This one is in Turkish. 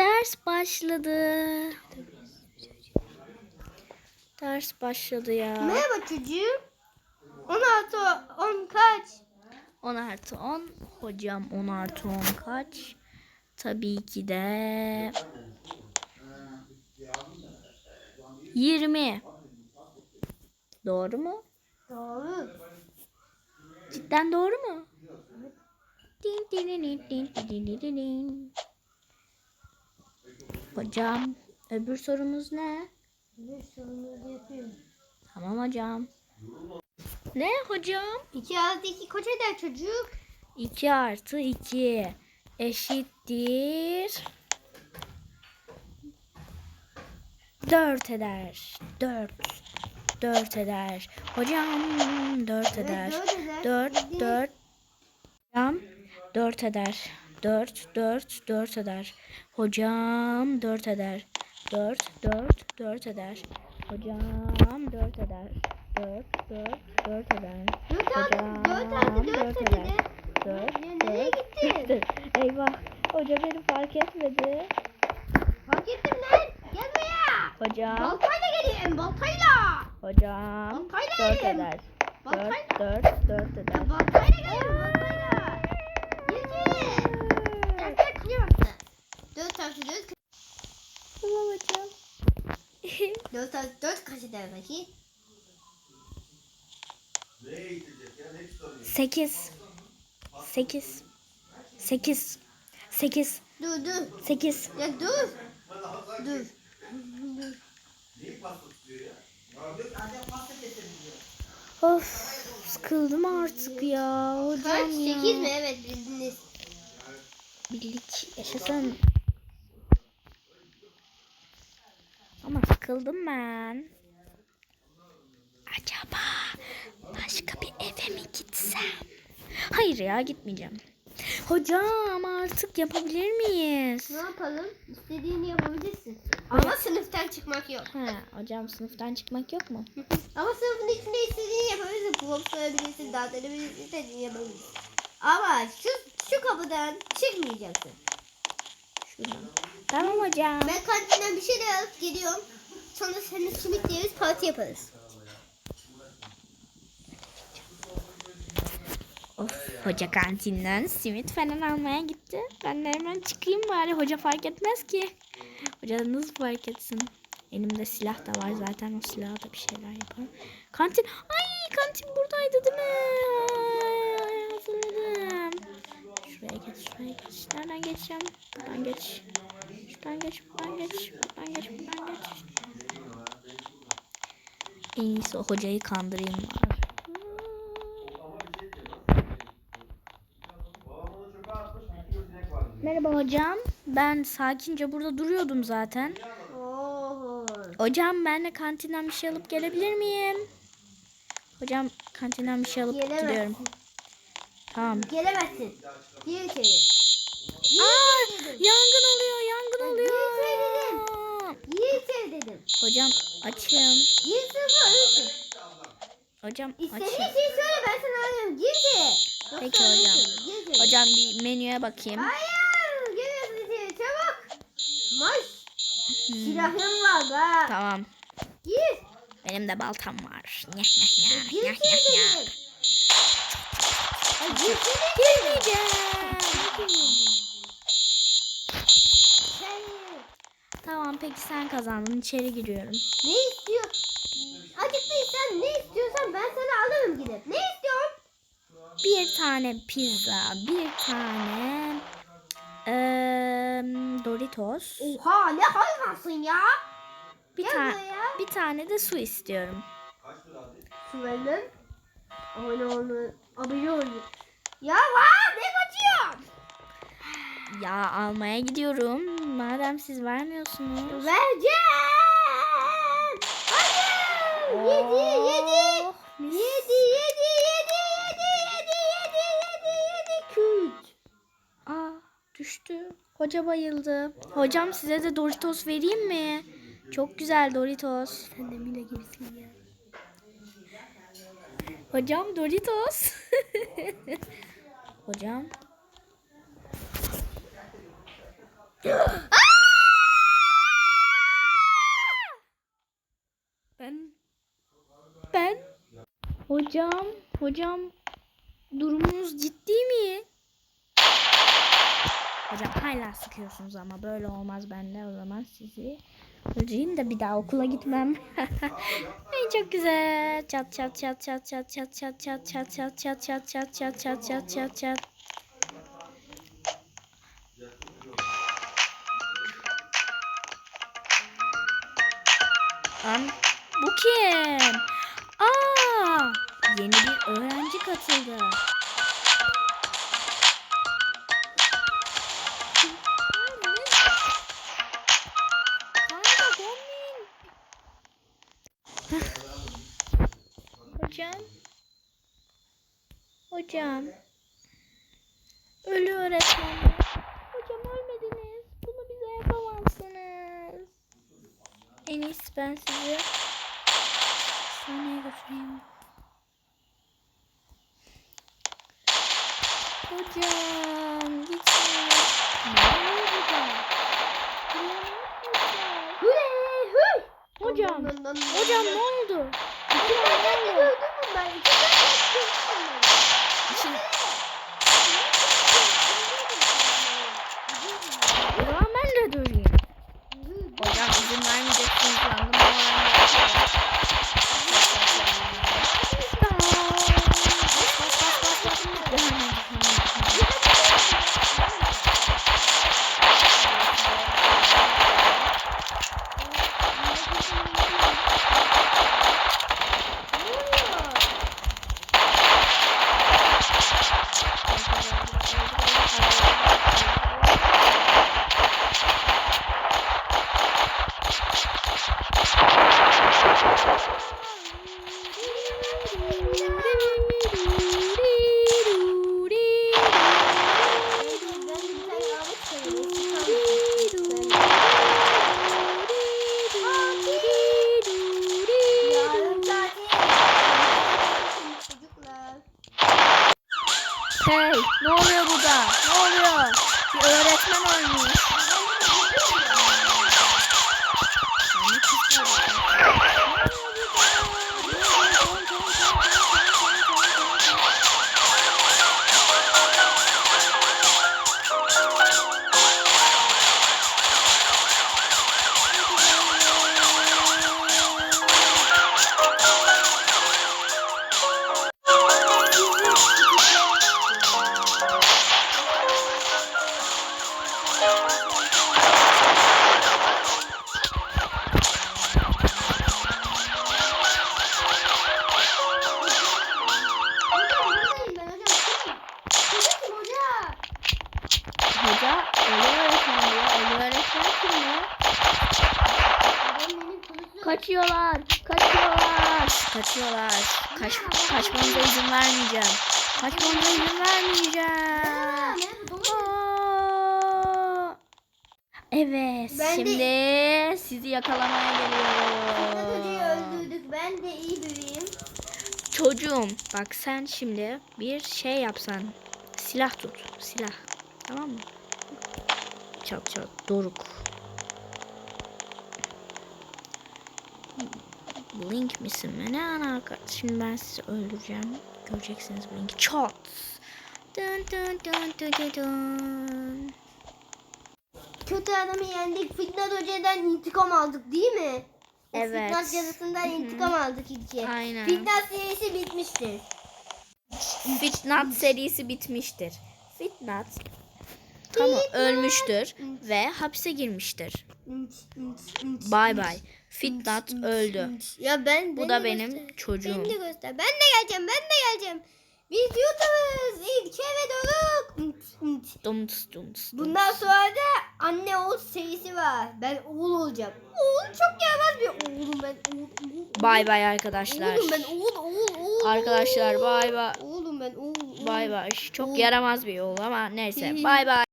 Ders başladı. Ders başladı ya. Merhaba çocuğum. 10 artı 10 kaç? 10 artı 10. Hocam 10 artı 10 kaç? Tabii ki de 20. Doğru mu? Doğru. Cidden doğru mu? Din din din din din din din. Hocam öbür sorumuz ne? Bir sorumuzu yapıyorum. Tamam hocam. Ne hocam? 2 artı 2 kaç eder çocuk? 2 artı 2 eşittir 4 eder. 4 4 eder. Hocam 4 eder. dört eder. 4 Bildi. 4 Hocam 4 eder. 4 4 4 eder. Hocam 4 eder. 4 4 4 eder. Hocam 4 eder. 4 4 4 eder. 4 artı Hocam 4 artı 4 4 eder. eder. 4 Ya nereye gittin? Eyvah. Hoca beni fark etmedi. Fark ettim lan. Gel buraya. Hocam. Baltayla geleyim baltayla. Hocam. Baltayla 4 yerim. eder. 4 Baltayla. 4 4 eder. Baltayla geleyim tavşanı Bulamayacağım. dört, dört kaç eder peki? Sekiz. Sekiz. Sekiz. Sekiz. Dur dur. Sekiz. Ya dur. Dur. Dur. Of sıkıldım artık ya hocam Kaç? ya. Sekiz mi? Evet bildiniz. Birlik yaşasın. Ama sıkıldım ben. Acaba başka bir eve mi gitsem? Hayır ya gitmeyeceğim. Hocam artık yapabilir miyiz? Ne yapalım? İstediğini yapabilirsin. Ama sınıftan çıkmak yok. Ha, hocam sınıftan çıkmak yok mu? Ama sınıfın içinde istediğini yapabilirsin. Kulak soyabilirsin, dağıtabilirsin, istediğini yapabilirsin. Ama şu, şu kapıdan çıkmayacaksın. Tamam hocam. Ben kantinden bir şeyler alıp geliyorum. Sonra seninle simit yeriz, parti yaparız. Of, hoca kantinden simit falan almaya gitti. Ben de hemen çıkayım bari. Hoca fark etmez ki. Hoca nasıl fark etsin? Elimde silah da var zaten. O silahla da bir şeyler yaparım. Kantin. Ay kantin buradaydı değil mi? Şuraya geç, şuraya geç. Nereden geçeceğim? Buradan geç. Şuradan geç, buradan geç. Buradan geç, buradan geç. En iyisi hocayı kandırayım var. Merhaba hocam. Ben sakince burada duruyordum zaten. Hocam ben de kantinden bir şey alıp gelebilir miyim? Hocam kantinden bir şey alıp Gelemezsin. gidiyorum. Tamam. Gelemezsin. Gir içeri. Aa, dedim. yangın oluyor, yangın oluyor. Gir içeri dedim. Hocam açım. Gir sınıfa ölürsün. Hocam İstediğin açım. şeyi söyle ben sana ararım. Gir içeri. Yoksa Peki hocam. ölürsün. Gir içeri. Hocam bir menüye bakayım. Hayır. Geliyorsun içeri çabuk. Maş. Silahım var bak. Tamam. Gir. Benim de baltam var. Nyah nyah Gir nyah. Nyah içeri nyah nyah. dedim. Girmeyeceğim. Tamam peki sen kazandın. İçeri giriyorum. ne istiyorsun? Acıktıysan ne istiyorsan ben sana alırım gidip. Ne istiyorsun? Bir tane pizza, bir tane eee, Doritos, Oha ne hayvansın ya? bir tane buraya. bir tane de su istiyorum. Sulanın. Abone olun. Abone olun. Ya var ne kaçıyorsun? Ya almaya gidiyorum. Madem siz vermiyorsunuz. Vereceğim. Hadi. Yedi yedi. Oh, mis. Yedi yedi yedi yedi yedi yedi yedi yedi küt. Aa, düştü. Hoca bayıldı. Hocam size de Doritos vereyim mi? Çok güzel Doritos. Sen de Mila Hocam Doritos. Hocam. ben ben hocam hocam durumunuz ciddi mi? Hocam hala sıkıyorsunuz ama böyle olmaz bende o zaman sizi. Öleceğim de bir daha okula gitmem. Çok güzel. Çat çat çat çat çat çat çat çat çat çat çat çat çat çat çat çat çat çat. Lan bu kim? Aa, yeni bir öğrenci katıldı. Hocam. Hocam. Ölü öğretmenler. Hocam ölmediniz. Bunu bize yapamazsınız. En iyisi ben sizi hastaneye götüreyim. Hocam. Ne burada? Hocam, hocam, hocam ne oldu? ben. İki tane Şimdi Hey, ne oluyor burada? Ne oluyor? Bir öğretmen ölmüş. Kaçıyorlar. Kaçıyorlar. Kaçıyorlar. Kaç, kaçmanıza izin vermeyeceğim. Kaçmanıza izin vermeyeceğim. Aa! Evet. Ben de- şimdi sizi yakalamaya geliyorum. öldürdük. Ben de iyi biriyim. Çocuğum bak sen şimdi bir şey yapsan. Silah tut. Silah. Tamam mı? Çat çat. Doruk. Blink misin mi? Ne alaka? Şimdi ben sizi öldüreceğim. Göreceksiniz Blink'i. Çat. Dun dun dun dun dun. Kötü adamı yendik. Fitnat Hoca'dan intikam aldık değil mi? Evet. Fitnat cadısından intikam aldık ilk. Aynen. Fitnat serisi bitmiştir. Fitnat serisi bitmiştir. Fitnat tamam ölmüştür ve hapse girmiştir. Bay bay. Fitnat öldü. Ya ben Bu da benim göster. çocuğum. Beni de göster. Ben de geleceğim. Ben de geleceğim. Biz YouTube'uz. İlke ve Doruk. Dumts dumts. Bundan sonra da anne oğul serisi var. Ben oğul olacağım. Oğul çok yaramaz bir oğlum ben. Oğul, oğul, Bay bay arkadaşlar. Oğlum ben oğul oğul oğul. Arkadaşlar bay bay. Oğlum ben oğul. oğul. Bay bay. Çok yaramaz bir yol ama neyse. Bay bay.